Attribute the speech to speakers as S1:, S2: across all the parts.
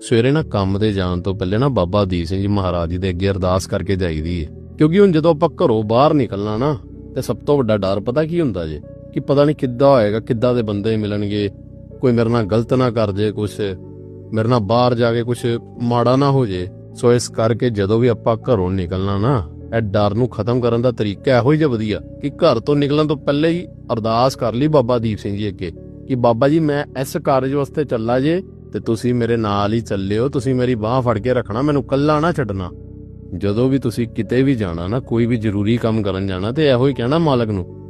S1: ਸਵੇਰੇ ਨਾ ਕੰਮ ਦੇ ਜਾਣ ਤੋਂ ਪਹਿਲੇ ਨਾ ਬਾਬਾ ਦੀਪ ਸਿੰਘ ਜੀ ਮਹਾਰਾਜ ਜੀ ਦੇ ਅੱਗੇ ਅਰਦਾਸ ਕਰਕੇ ਜਾਈਦੀ ਹੈ ਕਿਉਂਕਿ ਹੁਣ ਜਦੋਂ ਆਪਾਂ ਘਰੋਂ ਬਾਹਰ ਨਿਕਲਣਾ ਨਾ, ਤੇ ਸਭ ਤੋਂ ਵੱਡਾ ਡਰ ਪਤਾ ਕੀ ਹੁੰਦਾ ਜੇ? ਕਿ ਪਤਾ ਨਹੀਂ ਕਿੱਦਾਂ ਹੋਏਗਾ, ਕਿੱਦਾਂ ਦੇ ਬੰਦੇ ਮਿਲਣਗੇ, ਕੋਈ ਮੇਰੇ ਨਾਲ ਗਲਤ ਨਾ ਕਰ ਜੇ ਕੁਛ, ਮੇਰੇ ਨਾਲ ਬਾਹਰ ਜਾ ਕੇ ਕੁਛ ਮਾੜਾ ਨਾ ਹੋ ਜੇ। ਸੋ ਇਸ ਕਰਕੇ ਜਦੋਂ ਵੀ ਆਪਾਂ ਘਰੋਂ ਨਿਕਲਣਾ ਨਾ, ਇਹ ਡਰ ਨੂੰ ਖਤਮ ਕਰਨ ਦਾ ਤਰੀਕਾ ਇਹੋ ਹੀ ਜਿਹਾ ਵਧੀਆ ਕਿ ਘਰ ਤੋਂ ਨਿਕਲਣ ਤੋਂ ਪਹਿਲੇ ਹੀ ਅਰਦਾਸ ਕਰ ਲਈ ਬਾਬਾ ਦੀਪ ਸਿੰਘ ਜੀ ਅੱਗੇ, ਕਿ ਬਾਬਾ ਜੀ ਮੈਂ ਇਸ ਕਾਰਜ ਵਾਸਤੇ ਚੱਲਾ ਜੇ ਤੇ ਤੁਸੀਂ ਮੇਰੇ ਨਾਲ ਹੀ ਚੱਲਿਓ, ਤੁਸੀਂ ਮੇਰੀ ਬਾਹ ਫੜ ਕੇ ਰੱਖਣਾ, ਮੈਨੂੰ ਕੱਲਾ ਨਾ ਛੱਡਣਾ। ਜਦੋਂ ਵੀ ਤੁਸੀਂ ਕਿਤੇ ਵੀ ਜਾਣਾ ਨਾ, ਕੋਈ ਵੀ ਜ਼ਰੂਰੀ ਕੰਮ ਕਰਨ ਜਾਣਾ, ਤੇ ਇਹੋ ਹੀ ਕਹਿਣਾ ਮਾਲਕ ਨੂੰ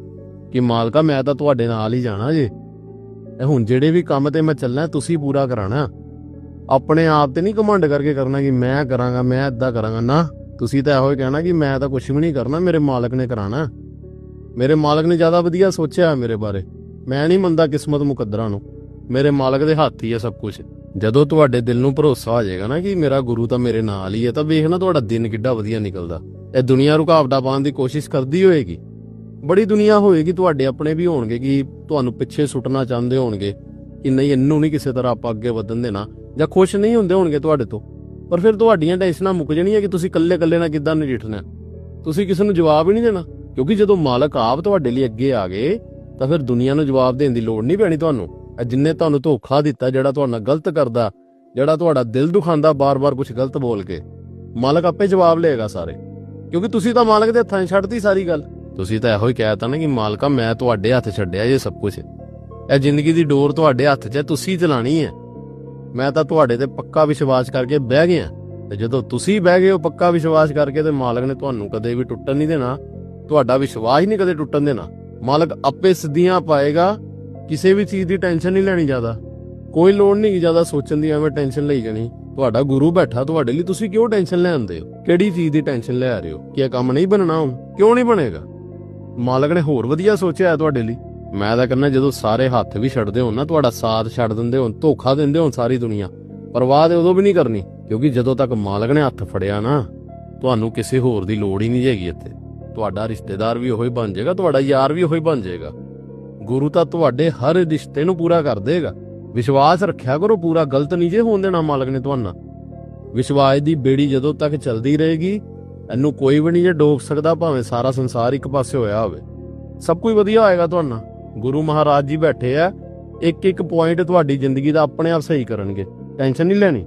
S1: ਕਿ, ਮਾਲਕਾ, ਮੈਂ ਤਾਂ ਤੁਹਾਡੇ ਨਾਲ ਹੀ ਜਾਣਾ ਜੇ। ਇਹ ਹੁਣ ਜਿਹੜੇ ਵੀ ਕੰਮ ਤੇ ਮੈਂ ਚੱਲਣਾ, ਤੁਸੀਂ ਪੂਰਾ ਕਰਾਣਾ। ਆਪਣੇ ਆਪ ਤੇ ਨਹੀਂ ਕਮਾਂਡ ਕਰਕੇ ਕਰਨਾ ਕਿ ਮੈਂ ਕਰਾਂਗਾ, ਮੈਂ ਇਦਾਂ ਕਰਾਂਗਾ। ਨਾ, ਤੁਸੀਂ ਤਾਂ ਇਹੋ ਹੀ ਕਹਿਣਾ ਕਿ ਮੈਂ ਤਾਂ ਕੁਝ ਵੀ ਨਹੀਂ ਕਰਨਾ, ਮੇਰੇ ਮਾਲਕ ਨੇ ਕਰਾਣਾ। ਮੇਰੇ ਮਾਲਕ ਨੇ ਜ਼ਿਆਦਾ ਵਧੀਆ ਸੋਚਿਆ ਮੇਰੇ ਬਾਰੇ। ਮੈਂ ਨਹੀਂ ਮੰਨਦਾ ਕਿਸਮਤ ਮੁਕੱਦਰਾਂ ਨੂੰ। ਮੇਰੇ ਮਾਲਕ ਦੇ ਹੱਥ ਹੀ ਹੈ ਸਭ ਕੁਝ ਜਦੋਂ ਤੁਹਾਡੇ ਦਿਲ ਨੂੰ ਭਰੋਸਾ ਆ ਜਾਏਗਾ ਨਾ ਕਿ ਮੇਰਾ ਗੁਰੂ ਤਾਂ ਮੇਰੇ ਨਾਲ ਹੀ ਹੈ ਤਾਂ ਵੇਖਣਾ ਤੁਹਾਡਾ ਦਿਨ ਕਿੱਡਾ ਵਧੀਆ ਨਿਕਲਦਾ। ਇਹ ਦੁਨੀਆ ਰੁਕਾਵਟਾਂ ਪਾਉਣ ਦੀ ਕੋਸ਼ਿਸ਼ ਕਰਦੀ ਹੋਏਗੀ। ਬੜੀ ਦੁਨੀਆ ਹੋਏਗੀ, ਤੁਹਾਡੇ ਆਪਣੇ ਵੀ ਹੋਣਗੇ ਕਿ ਤੁਹਾਨੂੰ ਪਿੱਛੇ ਸੁੱਟਣਾ ਚਾਹੁੰਦੇ ਹੋਣਗੇ। ਕਿ ਨਹੀਂ ਇਹਨੂੰ ਨਹੀਂ ਕਿਸੇ ਤਰ੍ਹਾਂ ਆਪਾਂ ਅੱਗੇ ਵਧਣ ਦੇਣਾ, ਜਾਂ ਖੁਸ਼ ਨਹੀਂ ਹੁੰਦੇ ਹੋਣਗੇ ਤੁਹਾਡੇ ਤੋਂ। ਪਰ ਫਿਰ ਤੁਹਾਡੀਆਂ ਟੈਨਸ਼ਨਾਂ ਮੁੱਕ ਜਾਣੀਆਂ ਕਿ ਤੁਸੀਂ ਇਕੱਲੇ-ਇਕੱਲੇ ਨਾਲ ਕਿੱਦਾਂ ਨਜਿੱਠਣਾ ਤੁਸੀਂ ਕਿਸੇ ਨੂੰ ਜਵਾਬ ਹੀ ਨਹੀਂ ਦੇਣਾ, ਕਿਉਂਕਿ ਜਦੋਂ ਮਾਲਕ ਆਪ ਤੁਹਾਡੇ ਲਈ ਅੱਗੇ ਆ ਗਏ, ਤਾਂ ਫਿਰ ਦੁਨੀਆ ਨੂੰ ਜਵਾਬ ਦੇਣ ਦੀ ਲੋੜ ਨਹੀਂ ਪੈਣੀ ਤੁਹਾਨੂੰ। ਇਹ ਜਿੰਨੇ ਤੁਹਾਨੂੰ ਧੋਖਾ ਦਿੱਤਾ, ਜਿਹੜਾ ਤੁਹਾਡੇ ਗਲਤ ਕਰਦਾ, ਜਿਹੜਾ ਤੁਹਾਡਾ ਦਿਲ ਦੁਖਾਉਂਦਾ ਬਾਰ-ਬਾਰ ਕੁਝ ਗਲਤ ਬੋਲ ਕੇ। ਮਾਲਕ ਆਪੇ ਜਵਾਬ ਲਏਗਾ ਸਾਰੇ। ਕਿਉਂਕਿ ਤੁਸੀਂ ਤਾਂ ਮਾਲਕ ਦੇ ਹੱਥਾਂ 'ਚ ਛੱਡਤੀ ਸਾਰੀ ਗੱਲ। ਤੁਸੀਂ ਤਾਂ ਇਹੋ ਹੀ ਕਹਿਤਾ ਨਾ ਕਿ ਮਾਲਕਾ, ਮੈਂ ਤੁਹਾਡੇ ਹੱਥ ਛੱਡਿਆ ਇਹ ਸਭ ਕੁਝ ਇਹ ਜ਼ਿੰਦਗੀ ਦੀ ਡੋਰ ਤੁਹਾਡੇ ਹੱਥ 'ਚ ਹੈ, ਤੁਸੀਂ ਚਲਾਣੀ ਹੈ। ਮੈਂ ਤਾਂ ਤੁਹਾਡੇ ਤੇ ਪੱਕਾ ਵਿਸ਼ਵਾਸ ਕਰਕੇ ਬਹਿ ਗਿਆ। ਤੇ ਜਦੋਂ ਤੁਸੀਂ ਬਹਿ ਗਏ ਹੋ ਪੱਕਾ ਵਿਸ਼ਵਾਸ ਕਰਕੇ ਤੇ ਮਾਲਕ ਨੇ ਤੁਹਾਨੂੰ ਕਦੇ ਵੀ ਟੁੱਟਣ ਨਹੀਂ ਦੇਣਾ। ਤੁਹਾਡਾ ਵਿਸ਼ਵਾਸ ਹੀ ਨਹੀਂ ਕਦੇ ਟੁੱਟਣ ਦੇਣਾ। ਮਾਲਕ ਆਪੇ ਸਿੱਧੀਆਂ ਪਾਏਗਾ। ਕਿਸੇ ਵੀ ਚੀਜ਼ ਦੀ ਟੈਨਸ਼ਨ ਨਹੀਂ ਲੈਣੀ ਜ਼ਿਆਦਾ। ਕੋਈ ਲੋੜ ਨਹੀਂ ਜ਼ਿਆਦਾ ਸੋਚਣ ਦੀ, ਐਵੇਂ ਟੈਨਸ਼ਨ ਲਈ ਜਾਣੀ। ਤੁਹਾਡਾ ਗੁਰੂ ਬੈਠਾ, ਤੁਹਾਡੇ ਲਈ ਤੁਸੀਂ ਕਿਉਂ ਟੈਨਸ਼ਨ ਲੈਂਦੇ ਹੋ? ਕਿਹੜੀ ਚੀਜ਼ ਦੀ ਟੈਨਸ਼ਨ ਲੈ ਰਹੇ ਹੋ? ਕਿ ਇਹ ਕੰਮ ਨਹੀਂ ਬਣਨਾ ਹੁਣ? ਕਿਉਂ ਨਹੀਂ ਬਣੇਗਾ? ਮਾਲਕ ਨੇ ਹੋਰ ਵਧੀਆ ਸੋਚਿਆ ਤੁਹਾਡੇ ਲਈ। ਮੈਂ ਤਾਂ ਕਹਿੰਦਾ ਜਦੋਂ ਸਾਰੇ ਹੱਥ ਵੀ ਛੱਡਦੇ ਹੋਣ ਨਾ, ਤੁਹਾਡਾ ਸਾਥ ਛੱਡ ਦਿੰਦੇ ਹੋਣ, ਧੋਖਾ ਦਿੰਦੇ ਹੋਣ ਸਾਰੀ ਦੁਨੀਆ। ਪਰਵਾਹ ਤੇ ਉਦੋਂ ਵੀ ਨਹੀਂ ਕਰਨੀ, ਕਿਉਂਕਿ ਜਦੋਂ ਤੱਕ ਮਾਲਕ ਨੇ ਹੱਥ ਫੜਿਆ ਨਾ, ਤੁਹਾਨੂੰ ਕਿਸੇ ਹੋਰ ਦੀ ਲੋੜ ਹੀ ਨਹੀਂ ਹੈਗੀ ਇੱਥੇ। ਤੁਹਾਡਾ ਰਿਸ਼ਤੇਦਾਰ ਵੀ ਉਹੀ ਬਣ ਜਾਏਗਾ, ਤੁਹਾਡਾ ਯਾਰ ਵੀ ਉਹੀ ਬਣ ਜਾਏਗਾ। ਗੁਰੂ ਤਾਂ ਤੁਹਾਡੇ ਹਰ ਰਿਸ਼ਤੇ ਨੂੰ ਪੂਰਾ ਕਰ ਦੇਗਾ। ਵਿਸ਼ਵਾਸ ਰੱਖਿਆ ਕਰੋ, ਪੂਰਾ ਗਲਤ ਨਹੀਂ ਜੇ ਹੋਣ ਦੇਣਾ ਮਾਲਕ ਨੇ ਤੁਹਾਨੂੰ। ਵਿਸ਼ਵਾਸ ਦੀ ਬੇੜੀ ਜਦੋਂ ਤੱਕ ਚੱਲਦੀ ਰਹੇਗੀ, ਇਹਨੂੰ ਕੋਈ ਵੀ ਨਹੀਂ ਜੇ ਡੋਕ ਸਕਦਾ, ਭਾਵੇਂ ਸਾਰਾ ਸੰਸਾਰ ਇੱਕ ਪਾਸੇ ਹੋਇਆ ਹੋਵੇ। ਸਭ ਕੁਝ ਵਧੀਆ ਹੋਏਗਾ ਤੁਹਾਨੂੰ। ਗੁਰੂ ਮਹਾਰਾਜ ਜੀ ਬੈਠੇ ਆ ਇੱਕ ਇੱਕ ਪੁਆਇੰਟ ਤੁਹਾਡੀ ਜ਼ਿੰਦਗੀ ਦਾ ਆਪਣੇ ਆਪ ਸਹੀ ਕਰਨਗੇ। ਟੈਨਸ਼ਨ ਨਹੀਂ ਲੈਣੀ।